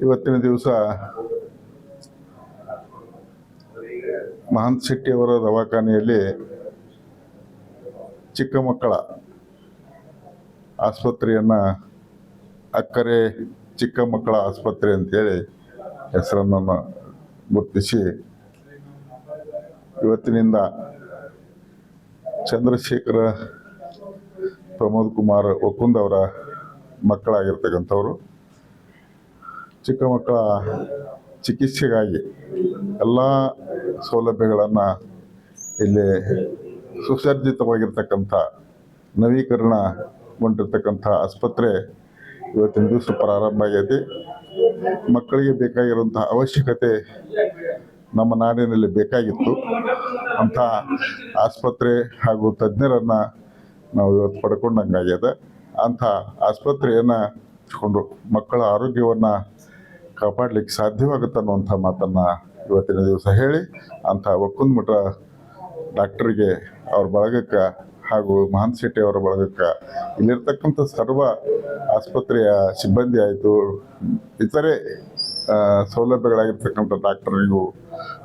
ಇವತ್ತಿನ ದಿವಸ ಮಹಂತ್ ಶೆಟ್ಟಿಯವರ ದವಾಖಾನೆಯಲ್ಲಿ ಚಿಕ್ಕ ಮಕ್ಕಳ ಆಸ್ಪತ್ರೆಯನ್ನು ಅಕ್ಕರೆ ಚಿಕ್ಕ ಮಕ್ಕಳ ಆಸ್ಪತ್ರೆ ಅಂತೇಳಿ ಹೆಸರನ್ನು ಗುರುತಿಸಿ ಇವತ್ತಿನಿಂದ ಚಂದ್ರಶೇಖರ ಪ್ರಮೋದ್ ಕುಮಾರ್ ಒಕ್ಕುಂದ್ ಅವರ ಮಕ್ಕಳಾಗಿರ್ತಕ್ಕಂಥವ್ರು. ಚಿಕ್ಕ ಮಕ್ಕಳ ಚಿಕಿತ್ಸೆಗಾಗಿ ಎಲ್ಲ ಸೌಲಭ್ಯಗಳನ್ನು ಇಲ್ಲಿ ಸುಸರ್ಜಿತವಾಗಿರ್ತಕ್ಕಂಥ ನವೀಕರಣಗೊಂಡಿರ್ತಕ್ಕಂಥ ಆಸ್ಪತ್ರೆ ಇವತ್ತಿನ ದಿವಸ ಪ್ರಾರಂಭ ಆಗೈತಿ. ಮಕ್ಕಳಿಗೆ ಬೇಕಾಗಿರುವಂತಹ ಅವಶ್ಯಕತೆ ನಮ್ಮ ನಾಡಿನಲ್ಲಿ ಬೇಕಾಗಿತ್ತು. ಅಂಥ ಆಸ್ಪತ್ರೆ ಹಾಗೂ ತಜ್ಞರನ್ನು ನಾವು ಇವತ್ತು ಪಡ್ಕೊಂಡಂಗಾಗ್ಯದ. ಅಂಥ ಆಸ್ಪತ್ರೆಯನ್ನು ಕೊಂಡು ಮಕ್ಕಳ ಆರೋಗ್ಯವನ್ನು ಕಾಪಾಡಲಿಕ್ಕೆ ಸಾಧ್ಯವಾಗುತ್ತೆ ಅನ್ನುವಂಥ ಮಾತನ್ನು ಇವತ್ತಿನ ದಿವಸ ಹೇಳಿ, ಅಂಥ ಒಕ್ಕುಂದ್ಮಠ ಡಾಕ್ಟ್ರಿಗೆ ಅವ್ರ ಬಳಗಕ್ಕೆ ಹಾಗೂ ಮಹಾನ್ ಶೆಟ್ಟಿ ಅವರ ಬಳಗಕ್ಕೆ ಇಲ್ಲಿರ್ತಕ್ಕಂಥ ಸರ್ವ ಆಸ್ಪತ್ರೆಯ ಸಿಬ್ಬಂದಿ ಆಯಿತು. ಇತರೆ ಸೌಲಭ್ಯಗಳಾಗಿರ್ತಕ್ಕಂಥ ಡಾಕ್ಟರಿಗೂ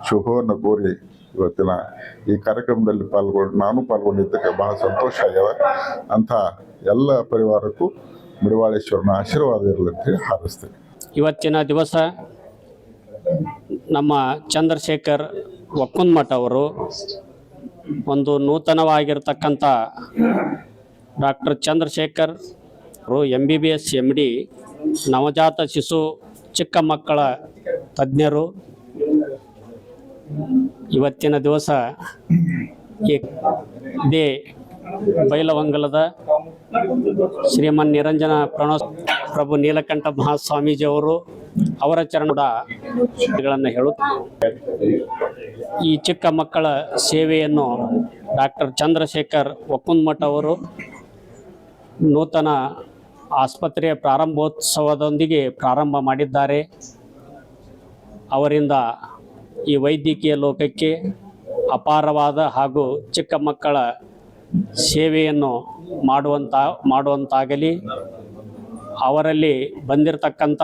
ಶುಭವನ್ನು ಕೋರಿ ಇವತ್ತಿನ ಈ ಕಾರ್ಯಕ್ರಮದಲ್ಲಿ ಪಾಲ್ಗೊಂಡು ನಾನು ಪಾಲ್ಗೊಂಡಿದ್ದಕ್ಕೆ ಬಹಳ ಸಂತೋಷ ಆಗ್ಯದ. ಅಂಥ ಎಲ್ಲ ಪರಿವಾರಕ್ಕೂ ಮುಡಿವಾಳೇಶ್ವರನ ಆಶೀರ್ವಾದ ಇರಲಿ ಅಂತೇಳಿ ಹಾರೈಸ್ತೇನೆ. ಇವತ್ತಿನ ದಿವಸ ನಮ್ಮ ಚಂದ್ರಶೇಖರ್ ಒಕ್ಕುಂದಮಠ ಅವರು ಒಂದು ನೂತನವಾಗಿರ್ತಕ್ಕಂಥ ಡಾಕ್ಟರ್ ಚಂದ್ರಶೇಖರ್ ಅವರು M B B S M D ನವಜಾತ ಶಿಶು ಚಿಕ್ಕ ಮಕ್ಕಳ ತಜ್ಞರು. ಇವತ್ತಿನ ದಿವಸ ಇದೇ ಬೈಲವಂಗಲದ ಶ್ರೀಮನ್ ನಿರಂಜನ ಪ್ರಣೋ ಪ್ರಭು ನೀಲಕಂಠ ಮಹಾಸ್ವಾಮೀಜಿಯವರು ಅವರ ಚರಣಗಳನ್ನು ಹೇಳುತ್ತಾ ಈ ಚಿಕ್ಕ ಮಕ್ಕಳ ಸೇವೆಯನ್ನು ಡಾಕ್ಟರ್ ಚಂದ್ರಶೇಖರ್ ಒಕ್ಕುಂದ್ಮಠ ಅವರು ನೂತನ ಆಸ್ಪತ್ರೆಯ ಪ್ರಾರಂಭೋತ್ಸವದೊಂದಿಗೆ ಪ್ರಾರಂಭ ಮಾಡಿದ್ದಾರೆ. ಅವರಿಂದ ಈ ವೈದ್ಯಕೀಯ ಲೋಕಕ್ಕೆ ಅಪಾರವಾದ ಹಾಗೂ ಚಿಕ್ಕ ಮಕ್ಕಳ ಸೇವೆಯನ್ನು ಮಾಡುವಂತ ಮಾಡುವಂತಾಗಲಿ. ಅವರಲ್ಲಿ ಬಂದಿರತಕ್ಕಂಥ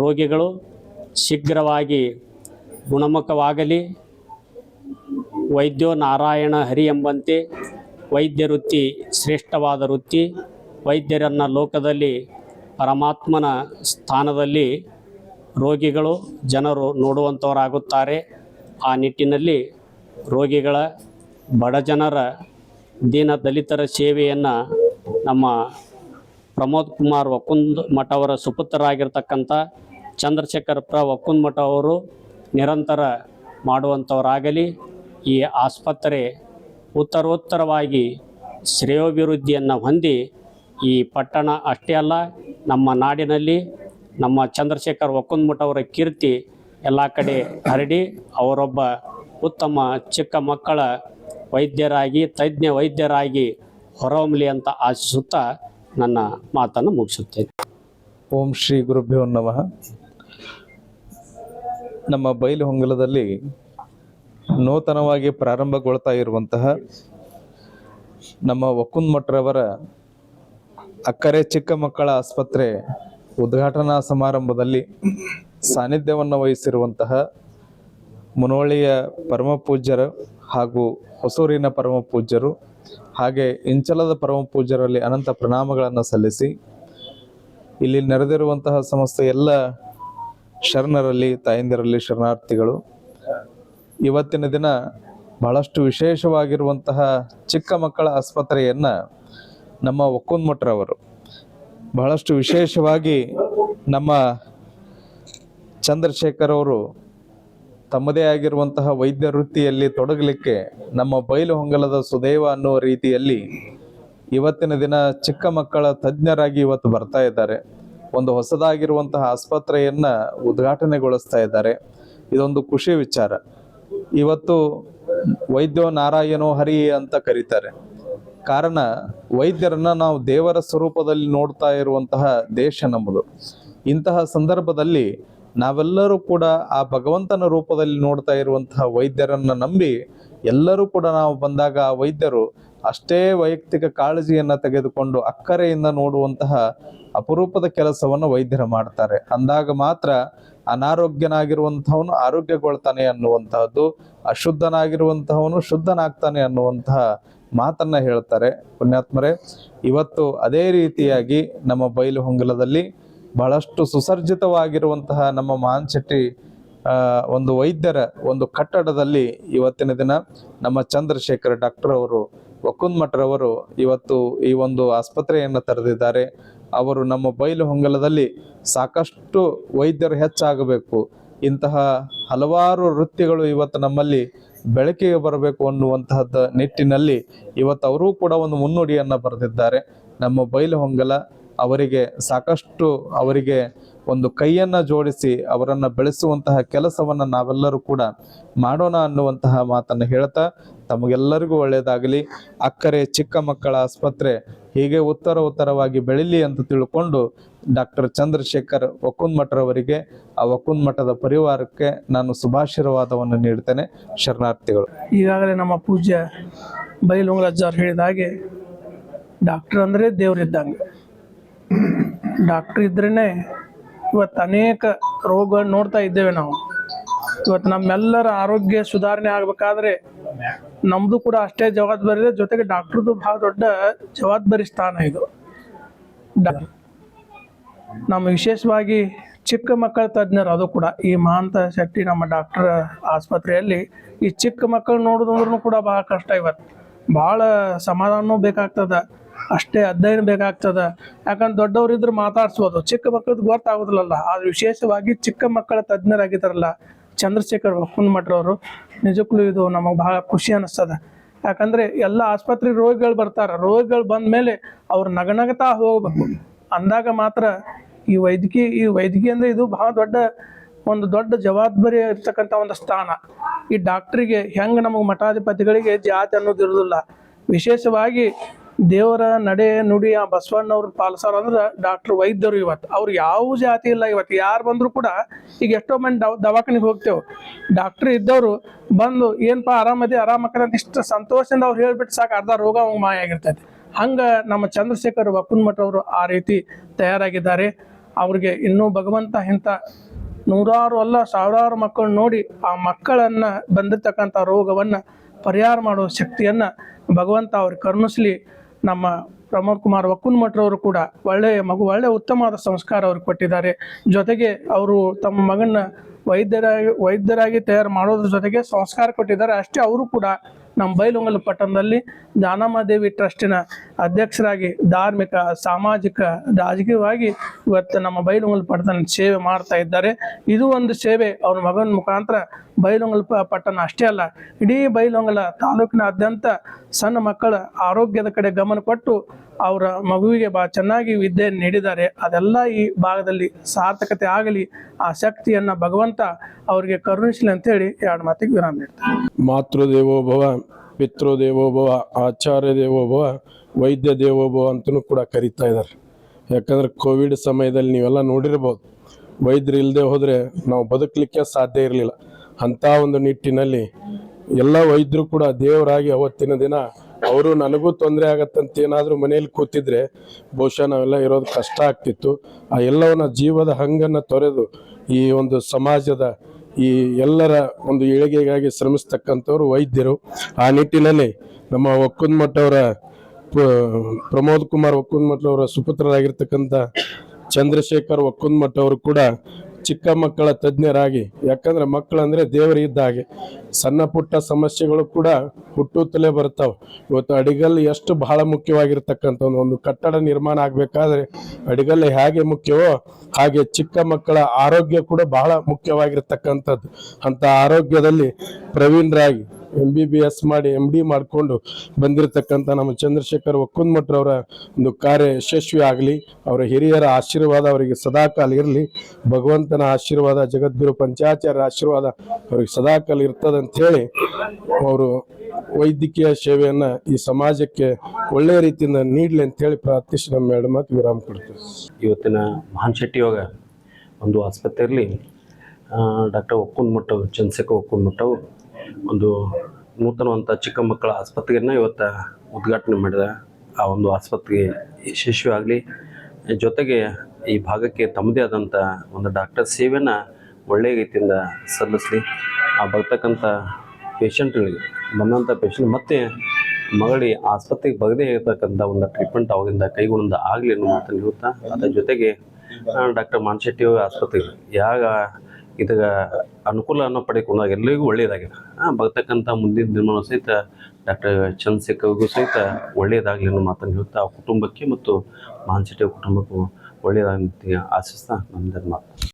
ರೋಗಿಗಳು ಶೀಘ್ರವಾಗಿ ಗುಣಮುಖವಾಗಲಿ. ವೈದ್ಯೋ ನಾರಾಯಣ ಹರಿ ಎಂಬಂತೆ ವೈದ್ಯ ವೃತ್ತಿ, ಶ್ರೇಷ್ಠವಾದ ವೃತ್ತಿ, ವೈದ್ಯರನ್ನು ಲೋಕದಲ್ಲಿ ಪರಮಾತ್ಮನ ಸ್ಥಾನದಲ್ಲಿ ರೋಗಿಗಳು ಜನರು ನೋಡುವಂಥವರಾಗುತ್ತಾರೆ ಆ ನಿಟ್ಟಿನಲ್ಲಿ ರೋಗಿಗಳ ಬಡ ಜನರ ದೀನ ದಲಿತರ ಸೇವೆಯನ್ನು ನಮ್ಮ ಪ್ರಮೋದ್ ಕುಮಾರ್ ವಕುಂದ್ ಮಠ ಅವರ ಸುಪುತ್ರರಾಗಿರ್ತಕ್ಕಂಥ ಚಂದ್ರಶೇಖರ್ ಪ್ರ ಒಕ್ಕುಂದ್ ಮಠ ಅವರು ನಿರಂತರ ಮಾಡುವಂಥವರಾಗಲಿ, ಈ ಆಸ್ಪತ್ರೆ ಉತ್ತರೋತ್ತರವಾಗಿ ಶ್ರೇಯೋಭಿವೃದ್ಧಿಯನ್ನು ಹೊಂದಿ ಈ ಪಟ್ಟಣ ಅಷ್ಟೇ ಅಲ್ಲ, ನಮ್ಮ ನಾಡಿನಲ್ಲಿ ನಮ್ಮ ಚಂದ್ರಶೇಖರ್ ಒಕ್ಕುಂದ್ಮಠ ಅವರ ಕೀರ್ತಿ ಎಲ್ಲ ಕಡೆ ಹರಡಿ, ಅವರೊಬ್ಬ ಉತ್ತಮ ಚಿಕ್ಕ ಮಕ್ಕಳ ವೈದ್ಯರಾಗಿ, ತಜ್ಞ ವೈದ್ಯರಾಗಿ ಹೊರಹೊಮ್ಮಲಿ ಅಂತ ಆಶಿಸುತ್ತಾ ನನ್ನ ಮಾತನ್ನು ಮುಗಿಸುತ್ತೇನೆ. ಓಂ ಶ್ರೀ ಗುರುಭ್ಯೋ ನಮಃ. ನಮ್ಮ ಬಯಲು ಹೊಂಗಲದಲ್ಲಿ ನೂತನವಾಗಿ ಪ್ರಾರಂಭಗೊಳ್ತಾ ಇರುವಂತಹ ನಮ್ಮ ಒಕ್ಕುಂದ್ಮಠರವರ ಅಕ್ಕರೆ ಚಿಕ್ಕ ಮಕ್ಕಳ ಆಸ್ಪತ್ರೆ ಉದ್ಘಾಟನಾ ಸಮಾರಂಭದಲ್ಲಿ ಸಾನ್ನಿಧ್ಯವನ್ನು ವಹಿಸಿರುವಂತಹ ಮುನೋಳಿಯ ಪರಮಪೂಜ್ಯರು ಹಾಗೂ ಹೊಸೂರಿನ ಪರಮ ಪೂಜ್ಯರು ಹಾಗೆ ಇಂಚಲದ ಪರಮ ಪೂಜ್ಯರಲ್ಲಿ ಅನಂತ ಪ್ರಣಾಮಗಳನ್ನು ಸಲ್ಲಿಸಿ ಇಲ್ಲಿ ನೆರೆದಿರುವಂತಹ ಸಮಸ್ತ ಎಲ್ಲ ಶರಣರಲ್ಲಿ, ತಾಯಂದಿರಲ್ಲಿ, ಶರಣಾರ್ಥಿಗಳು, ಇವತ್ತಿನ ದಿನ ಬಹಳಷ್ಟು ವಿಶೇಷವಾಗಿರುವಂತಹ ಚಿಕ್ಕ ಮಕ್ಕಳ ಆಸ್ಪತ್ರೆಯನ್ನ ನಮ್ಮ ಒಕ್ಕುಂದ್ಮಠರವರು ಬಹಳಷ್ಟು ವಿಶೇಷವಾಗಿ ನಮ್ಮ ಚಂದ್ರಶೇಖರ್ ಅವರು ತಮ್ಮದೇ ಆಗಿರುವಂತಹ ವೈದ್ಯ ವೃತ್ತಿಯಲ್ಲಿ ತೊಡಗಲಿಕ್ಕೆ ನಮ್ಮ ಬಯಲು ಹೊಂಗಲದ ಸುದೈವ ಅನ್ನುವ ರೀತಿಯಲ್ಲಿ ಇವತ್ತಿನ ದಿನ ಚಿಕ್ಕ ಮಕ್ಕಳ ತಜ್ಞರಾಗಿ ಇವತ್ತು ಬರ್ತಾ ಇದ್ದಾರೆ. ಒಂದು ಹೊಸದಾಗಿರುವಂತಹ ಆಸ್ಪತ್ರೆಯನ್ನ ಉದ್ಘಾಟನೆಗೊಳಿಸ್ತಾ ಇದ್ದಾರೆ. ಇದೊಂದು ಖುಷಿ ವಿಚಾರ. ಇವತ್ತು ವೈದ್ಯೋ ನಾರಾಯಣೋ ಹರಿ ಅಂತ ಕರೀತಾರೆ. ಕಾರಣ ವೈದ್ಯರನ್ನ ನಾವು ದೇವರ ಸ್ವರೂಪದಲ್ಲಿ ನೋಡ್ತಾ ಇರುವಂತಹ ದೇಶ ನಮ್ಮದು. ಇಂತಹ ಸಂದರ್ಭದಲ್ಲಿ ನಾವೆಲ್ಲರೂ ಕೂಡ ಆ ಭಗವಂತನ ರೂಪದಲ್ಲಿ ನೋಡ್ತಾ ಇರುವಂತಹ ವೈದ್ಯರನ್ನ ನಂಬಿ ಎಲ್ಲರೂ ಕೂಡ ನಾವು ಬಂದಾಗ ಆ ವೈದ್ಯರು ಅಷ್ಟೇ ವೈಯಕ್ತಿಕ ಕಾಳಜಿಯನ್ನ ತೆಗೆದುಕೊಂಡು ಅಕ್ಕರೆಯಿಂದ ನೋಡುವಂತಹ ಅಪರೂಪದ ಕೆಲಸವನ್ನು ವೈದ್ಯರು ಮಾಡ್ತಾರೆ. ಅಂದಾಗ ಮಾತ್ರ ಅನಾರೋಗ್ಯನಾಗಿರುವಂತಹವನು ಆರೋಗ್ಯಗೊಳ್ತಾನೆ ಅನ್ನುವಂತಹದ್ದು, ಅಶುದ್ಧನಾಗಿರುವಂತಹವನು ಶುದ್ಧನಾಗ್ತಾನೆ ಅನ್ನುವಂತಹ ಮಾತನ್ನ ಹೇಳ್ತಾರೆ. ಪುಣ್ಯಾತ್ಮರೇ, ಇವತ್ತು ಅದೇ ರೀತಿಯಾಗಿ ನಮ್ಮ ಬಯಲು ಹೊಂಗಲದಲ್ಲಿ ಬಹಳಷ್ಟು ಸುಸರ್ಜಿತವಾಗಿರುವಂತಹ ನಮ್ಮ ಮಹಾನ್ ಶೆಟ್ಟಿ ಒಂದು ವೈದ್ಯರ ಒಂದು ಕಟ್ಟಡದಲ್ಲಿ ಇವತ್ತಿನ ದಿನ ನಮ್ಮ ಚಂದ್ರಶೇಖರ್ ಡಾಕ್ಟರ್ ಅವರು ವಕುಂದ್ಮಠರವರು ಇವತ್ತು ಈ ಒಂದು ಆಸ್ಪತ್ರೆಯನ್ನು ತೆರೆದಿದ್ದಾರೆ. ಅವರು ನಮ್ಮ ಬಯಲು ಹೊಂಗಲದಲ್ಲಿ ಸಾಕಷ್ಟು ವೈದ್ಯರು ಹೆಚ್ಚಾಗಬೇಕು. ಇಂತಹ ಹಲವಾರು ವೃತ್ತಿಗಳು ಇವತ್ತು ನಮ್ಮಲ್ಲಿ ಬೆಳಕಿಗೆ ಬರಬೇಕು ಅನ್ನುವಂತಹದ್ದು ನಿಟ್ಟಿನಲ್ಲಿ ಇವತ್ತು ಅವರೂ ಕೂಡ ಒಂದು ಮುನ್ನುಡಿಯನ್ನು ಬರೆದಿದ್ದಾರೆ. ನಮ್ಮ ಬಯಲು ಹೊಂಗಲ ಅವರಿಗೆ ಸಾಕಷ್ಟು ಅವರಿಗೆ ಒಂದು ಕೈಯನ್ನ ಜೋಡಿಸಿ ಅವರನ್ನು ಬೆಳೆಸುವಂತಹ ಕೆಲಸವನ್ನ ನಾವೆಲ್ಲರೂ ಕೂಡ ಮಾಡೋಣ ಅನ್ನುವಂತಹ ಮಾತನ್ನು ಹೇಳ್ತಾ ತಮಗೆಲ್ಲರಿಗೂ ಒಳ್ಳೆಯದಾಗಲಿ. ಅಕ್ಕರೆ, ಚಿಕ್ಕ ಮಕ್ಕಳ ಆಸ್ಪತ್ರೆ ಹೀಗೆ ಉತ್ತರ ಉತ್ತರವಾಗಿ ಬೆಳಿಲಿ ಅಂತ ತಿಳ್ಕೊಂಡು ಡಾಕ್ಟರ್ ಚಂದ್ರಶೇಖರ್ ಒಕ್ಕುಂದ್ಮಠರವರಿಗೆ ಆ ಒಕ್ಕುಂದ್ಮಠದ ಪರಿವಾರಕ್ಕೆ ನಾನು ಶುಭಾಶೀರ್ವಾದವನ್ನು ನೀಡ್ತೇನೆ. ಶರಣಾರ್ಥಿಗಳು. ಈಗಾಗಲೇ ನಮ್ಮ ಪೂಜ್ಯ ಬೈಲುಂಗ್ರಜ್ಜವ್ರು ಹೇಳಿದ ಹಾಗೆ ಡಾಕ್ಟರ್ ಅಂದರೆ ದೇವರಿದ್ದಂಗೆ. ಡಾಕ್ಟ್ರ್ ಇದ್ರೇ ಇವತ್ತು ಅನೇಕ ರೋಗ ನೋಡ್ತಾ ಇದ್ದೇವೆ ನಾವು. ಇವತ್ತು ನಮ್ಮೆಲ್ಲರ ಆರೋಗ್ಯ ಸುಧಾರಣೆ ಆಗಬೇಕಾದ್ರೆ ನಮ್ಮದು ಕೂಡ ಅಷ್ಟೇ ಜವಾಬ್ದಾರಿ ಇದೆ ಜೊತೆಗೆ ಡಾಕ್ಟ್ರದ್ದು ಬಹಳ ದೊಡ್ಡ ಜವಾಬ್ದಾರಿ ಸ್ಥಾನ ಇದು. ನಮ್ಮ ವಿಶೇಷವಾಗಿ ಚಿಕ್ಕ ಮಕ್ಕಳ ತಜ್ಞರು ಅದು ಕೂಡ, ಈ ಮಹಾಂತ ಶೆಟ್ಟಿ ನಮ್ಮ ಡಾಕ್ಟರ್ ಆಸ್ಪತ್ರೆಯಲ್ಲಿ ಈ ಚಿಕ್ಕ ಮಕ್ಕಳು ನೋಡೋದಂದ್ರೂ ಕೂಡ ಭಾಳ ಕಷ್ಟ ಇವತ್ತು. ಭಾಳ ಸಮಾಧಾನವೂ ಬೇಕಾಗ್ತದ. ಅಷ್ಟೇ ಅಧ್ಯಯನ ಬೇಕಾಗ್ತದ. ಯಾಕಂದ್ರೆ ದೊಡ್ಡವರಿದ್ರೆ ಮಾತಾಡ್ಸ್ಬೋದು ಚಿಕ್ಕ ಮಕ್ಕಳದ್ದು ಗೊತ್ತಾಗೋದಿಲ್ಲಲ್ಲ. ಆದ್ರೆ ವಿಶೇಷವಾಗಿ ಚಿಕ್ಕ ಮಕ್ಕಳ ತಜ್ಞರಾಗಿದ್ದಾರಲ್ಲ, ಚಂದ್ರಶೇಖರ್ ಒಕ್ಕುನ್ಮಠರವರು ನಿಜಕ್ಕೂ ಇದು ನಮಗೆ ಬಹಳ ಖುಷಿ ಅನಿಸ್ತದ. ಯಾಕಂದ್ರೆ ಎಲ್ಲ ಆಸ್ಪತ್ರೆ ರೋಗಿಗಳು ಬರ್ತಾರ. ರೋಗಿಗಳು ಬಂದ ಮೇಲೆ ಅವ್ರು ನಗನಗತಾ ಹೋಗ್ಬೇಕು. ಅಂದಾಗ ಮಾತ್ರ ಈ ವೈದ್ಯಕೀಯ ಈ ವೈದ್ಯಕೀಯ ಅಂದ್ರೆ ಇದು ಬಹಳ ದೊಡ್ಡ ಒಂದು ದೊಡ್ಡ ಜವಾಬ್ದಾರಿ ಇರ್ತಕ್ಕಂಥ ಒಂದು ಸ್ಥಾನ. ಈ ಡಾಕ್ಟ್ರಿಗೆ ಹೆಂಗೆ ನಮಗೆ ಮಠಾಧಿಪತಿಗಳಿಗೆ ಜಾತಿ ಅನ್ನೋದು ಇರೋದಿಲ್ಲ. ವಿಶೇಷವಾಗಿ ದೇವರ ನಡೆ ನುಡಿ ಆ ಬಸವಣ್ಣವ್ರ ಪಾಲಿಸೋರು ಅಂದ್ರೆ ಡಾಕ್ಟರ್ ವೈದ್ಯರು ಇವತ್ತು. ಅವ್ರು ಯಾವ ಜಾತಿ ಇಲ್ಲ ಇವತ್ತು. ಯಾರು ಬಂದರೂ ಕೂಡ ಈಗ ಎಷ್ಟೋ ಮಂದಿ ದವ, ದವಾಖಾನಿಗೆ ಹೋಗ್ತೇವೆ. ಡಾಕ್ಟರ್ ಇದ್ದವರು ಬಂದು ಏನಪ್ಪ ಆರಾಮದಿ ಆರಾಮಕ್ಕದ ಅಂತ ಇಷ್ಟು ಸಂತೋಷದಿಂದ ಅವ್ರು ಹೇಳ್ಬಿಟ್ಟು ಸಾಕು ಅರ್ಧ ರೋಗ ಅವ್ ಮಾಯ ಆಗಿರ್ತೈತಿ. ಹಂಗ ನಮ್ಮ ಚಂದ್ರಶೇಖರ್ ವಕ್ಕುನ್ಮಠ ಅವರು ಆ ರೀತಿ ತಯಾರಾಗಿದ್ದಾರೆ. ಅವ್ರಿಗೆ ಇನ್ನೂ ಭಗವಂತ ಇಂಥ ನೂರಾರು ಅಲ್ಲ ಸಾವಿರಾರು ಮಕ್ಕಳು ನೋಡಿ ಆ ಮಕ್ಕಳನ್ನ ಬಂದಿರತಕ್ಕಂಥ ರೋಗವನ್ನ ಪರಿಹಾರ ಮಾಡುವ ಶಕ್ತಿಯನ್ನ ಭಗವಂತ ಅವ್ರಿಗೆ ಕರುಣಿಸ್ಲಿ. ನಮ್ಮ ಪ್ರಮೋದ್ ಕುಮಾರ್ ಒಕ್ಕುನ್ಮಠರವರು ಕೂಡ ಒಳ್ಳೆಯ ಮಗು ಒಳ್ಳೆಯ ಉತ್ತಮವಾದ ಸಂಸ್ಕಾರ ಅವ್ರಿಗೆ ಕೊಟ್ಟಿದ್ದಾರೆ. ಜೊತೆಗೆ ಅವರು ತಮ್ಮ ಮಗನ ವೈದ್ಯರಾಗಿ ವೈದ್ಯರಾಗಿ ತಯಾರು ಮಾಡೋದ್ರ ಜೊತೆಗೆ ಸಂಸ್ಕಾರ ಕೊಟ್ಟಿದ್ದಾರೆ. ಅಷ್ಟೇ ಅವರು ಕೂಡ ನಮ್ಮ ಬೈಲುಂಗಲ್ ಪಟ್ಟಣದಲ್ಲಿ ದಾನಮಾದೇವಿ ಟ್ರಸ್ಟಿನ ಅಧ್ಯಕ್ಷರಾಗಿ ಧಾರ್ಮಿಕ, ಸಾಮಾಜಿಕ, ರಾಜಕೀಯವಾಗಿ ಇವತ್ತು ನಮ್ಮ ಬೈಲುಂಗಲ್ ಪಟ್ಟಣ ಸೇವೆ ಮಾಡ್ತಾ ಇದ್ದಾರೆ. ಇದು ಒಂದು ಸೇವೆ ಅವ್ರ ಮಗನ ಮುಖಾಂತರ ಬೈಲುಂಗಲ್ ಪಟ್ಟಣ ಅಷ್ಟೇ ಅಲ್ಲ, ಇಡೀ ಬೈಲುಂಗಲ ತಾಲೂಕಿನಾದ್ಯಂತ ಸಣ್ಣ ಮಕ್ಕಳ ಆರೋಗ್ಯದ ಕಡೆ ಗಮನ ಕೊಟ್ಟು ಅವರ ಮಗುವಿಗೆ ಬಾ, ಚೆನ್ನಾಗಿ ವಿದ್ಯೆ ನೀಡಿದ್ದಾರೆ. ಅದೆಲ್ಲ ಈ ಭಾಗದಲ್ಲಿ ಸಾರ್ಥಕತೆ ಆಗಲಿ, ಆ ಶಕ್ತಿಯನ್ನ ಭಗವಂತ ಅವರಿಗೆ ಕರುಣಿಸಲಿ ಅಂತೇಳಿ ಎರಡು ಮಾತಿಗೆ ವಿರಾಮ ನೀಡ್ತಾರೆ ಮಾತೃದೇವೋಭವ, ಪಿತೃದೇವೋಭವ ಆಚಾರ್ಯ ದೇವೋಭವ ವೈದ್ಯ ದೇವೋಭವ ಅಂತಲೂ ಕೂಡ ಕರೀತಾ ಇದ್ದಾರೆ. ಯಾಕಂದ್ರೆ ಕೋವಿಡ್ ಸಮಯದಲ್ಲಿ ನೀವೆಲ್ಲ ನೋಡಿರ್ಬೋದು, ವೈದ್ಯರು ಇಲ್ಲದೆ ಹೋದರೆ ನಾವು ಬದುಕಲಿಕ್ಕೆ ಸಾಧ್ಯ ಇರಲಿಲ್ಲ. ಅಂಥ ಒಂದು ನಿಟ್ಟಿನಲ್ಲಿ ಎಲ್ಲ ವೈದ್ಯರು ಕೂಡ ದೇವರಾಗಿ ಅವತ್ತಿನ ದಿನ ಅವರು ನನಗೂ ತೊಂದರೆ ಆಗತ್ತಂತ ಏನಾದರೂ ಮನೆಯಲ್ಲಿ ಕೂತಿದ್ರೆ ಬಹುಶಃ ನಾವೆಲ್ಲ ಇರೋದು ಕಷ್ಟ ಆಗ್ತಿತ್ತು. ಆ ಎಲ್ಲವನ್ನ ಜೀವದ ಹಂಗನ್ನು ತೊರೆದು ಈ ಒಂದು ಸಮಾಜದ ಈ ಎಲ್ಲರ ಒಂದು ಏಳಿಗೆಗಾಗಿ ಶ್ರಮಿಸ್ತಕ್ಕಂಥವ್ರು ವೈದ್ಯರು. ಆ ನಿಟ್ಟಿನಲ್ಲಿ ನಮ್ಮ ಒಕ್ಕುನ್ಮಠವರ ಪ್ರಮೋದ್ ಕುಮಾರ್ ಒಕ್ಕುನ್ಮಠವರ ಸುಪುತ್ರರಾಗಿರ್ತಕ್ಕಂಥ ಚಂದ್ರಶೇಖರ್ ಒಕ್ಕುನ್ಮಠ ಅವರು ಕೂಡ ಚಿಕ್ಕ ಮಕ್ಕಳ ತಜ್ಞರಾಗಿ, ಯಾಕಂದ್ರೆ ಮಕ್ಕಳಂದ್ರೆ ದೇವರು ಇದ್ದ ಹಾಗೆ. ಸಣ್ಣ ಪುಟ್ಟ ಸಮಸ್ಯೆಗಳು ಕೂಡ ಹುಟ್ಟುತ್ತಲೇ ಬರ್ತಾವೆ ಇವತ್ತು ಅಡಿಗಲ್ಲು ಎಷ್ಟು ಬಹಳ ಮುಖ್ಯವಾಗಿರ್ತಕ್ಕಂಥ ಒಂದು- ಒಂದು ಕಟ್ಟಡ ನಿರ್ಮಾಣ ಆಗ್ಬೇಕಾದ್ರೆ ಅಡಿಗಲ್ಲು ಹೇಗೆ ಮುಖ್ಯವೋ, ಹಾಗೆ ಚಿಕ್ಕ ಮಕ್ಕಳ ಆರೋಗ್ಯ ಕೂಡ ಬಹಳ ಮುಖ್ಯವಾಗಿರ್ತಕ್ಕಂಥದ್ದು. ಅಂತ ಆರೋಗ್ಯದಲ್ಲಿ ಪ್ರವೀಣರಾಗಿ ಎಂ ಬಿ ಬಿ ಎಸ್ ಮಾಡಿ ಎಂ ಡಿ ಮಾಡಿಕೊಂಡು ಬಂದಿರತಕ್ಕಂಥ ನಮ್ಮ ಚಂದ್ರಶೇಖರ್ ಒಕ್ಕುನ್ಮಠರವರ ಒಂದು ಕಾರ್ಯ ಯಶಸ್ವಿ ಆಗಲಿ, ಅವರ ಹಿರಿಯರ ಆಶೀರ್ವಾದ ಅವರಿಗೆ ಸದಾಕಾಲ ಇರಲಿ, ಭಗವಂತನ ಆಶೀರ್ವಾದ, ಜಗದ್ಗುರು ಪಂಚಾಚಾರ್ಯರ ಆಶೀರ್ವಾದ ಅವ್ರಿಗೆ ಸದಾಕಾಲ ಇರ್ತದೆ ಅಂತ ಹೇಳಿ ಅವರು ವೈದ್ಯಕೀಯ ಸೇವೆಯನ್ನು ಈ ಸಮಾಜಕ್ಕೆ ಒಳ್ಳೆಯ ರೀತಿಯಿಂದ ನೀಡಲಿ ಅಂತ ಹೇಳಿ ಪ್ರಾರ್ಥಿಸಿ ನಮ್ಮ ಎರಡು ಮಾತು ವಿರಾಮ ಕೊಡ್ತೀವಿ ಇವತ್ತಿನ ಮಹಾನ್ ಶೆಟ್ಟಿ ಯೋಗ ಒಂದು ಆಸ್ಪತ್ರೆಯಲ್ಲಿ ಡಾಕ್ಟರ್ ಒಕ್ಕುನ್ಮಠ ಚಂದ್ರಶೇಖರ್ ಒಕ್ಕುನ್ಮಠವು ಒಂದು ನೂತನವಂಥ ಚಿಕ್ಕ ಮಕ್ಕಳ ಆಸ್ಪತ್ರೆಯನ್ನು ಇವತ್ತು ಉದ್ಘಾಟನೆ ಮಾಡಿದ ಆ ಒಂದು ಆಸ್ಪತ್ರೆಗೆ ಯಶಸ್ವಿಯಾಗಲಿ. ಜೊತೆಗೆ ಈ ಭಾಗಕ್ಕೆ ತಮ್ಮದೇ ಆದಂಥ ಒಂದು ಡಾಕ್ಟರ್ ಸೇವೆಯನ್ನು ಒಳ್ಳೆಯ ರೀತಿಯಿಂದ ಸಲ್ಲಿಸಲಿ. ಆ ಬರ್ತಕ್ಕಂಥ ಪೇಷಂಟ್ಗಳಿಗೆ ಬಂದಂಥ ಪೇಷಂಟ್ ಮತ್ತೆ ಮಗಳಿ ಆಸ್ಪತ್ರೆಗೆ ಬಗದೇ ಇರತಕ್ಕಂಥ ಒಂದು ಟ್ರೀಟ್ಮೆಂಟ್ ಅವರಿಂದ ಕೈಗೊಂಡ ಆಗಲಿ ಅನ್ನೋ ಮಾತನ್ನು ಹೇಳ್ತಾ ಅದರ ಜೊತೆಗೆ ಡಾಕ್ಟರ್ ಮಾನ್ಶೆಟ್ಟಿ ಆಸ್ಪತ್ರೆಗೆ ಯಾಗ ಅನುಕೂಲ ಅನುಕೂಲವನ್ನು ಪಡೆಕೊಂಡಾಗ ಎಲ್ಲರಿಗೂ ಒಳ್ಳೆಯದಾಗಿದೆ. ಬರ್ತಕ್ಕಂಥ ಮುಂದಿನ ದಿನವೂ ಸಹಿತ ಡಾಕ್ಟರ್ ಚಂದ್ರಶೇಖರ್ಗೂ ಸಹಿತ ಒಳ್ಳೆಯದಾಗಲಿ ಅನ್ನೋ ಮಾತನ್ನು ಹೇಳ್ತಾ ಆ ಕುಟುಂಬಕ್ಕೆ ಮತ್ತು ಮಾನ್ಸಿಟಿ ಕುಟುಂಬಕ್ಕೂ ಒಳ್ಳೆಯದಾಗಲಿ ಆಶಿಸ್ತಾ ನಮ್ಮ ಮಾತು.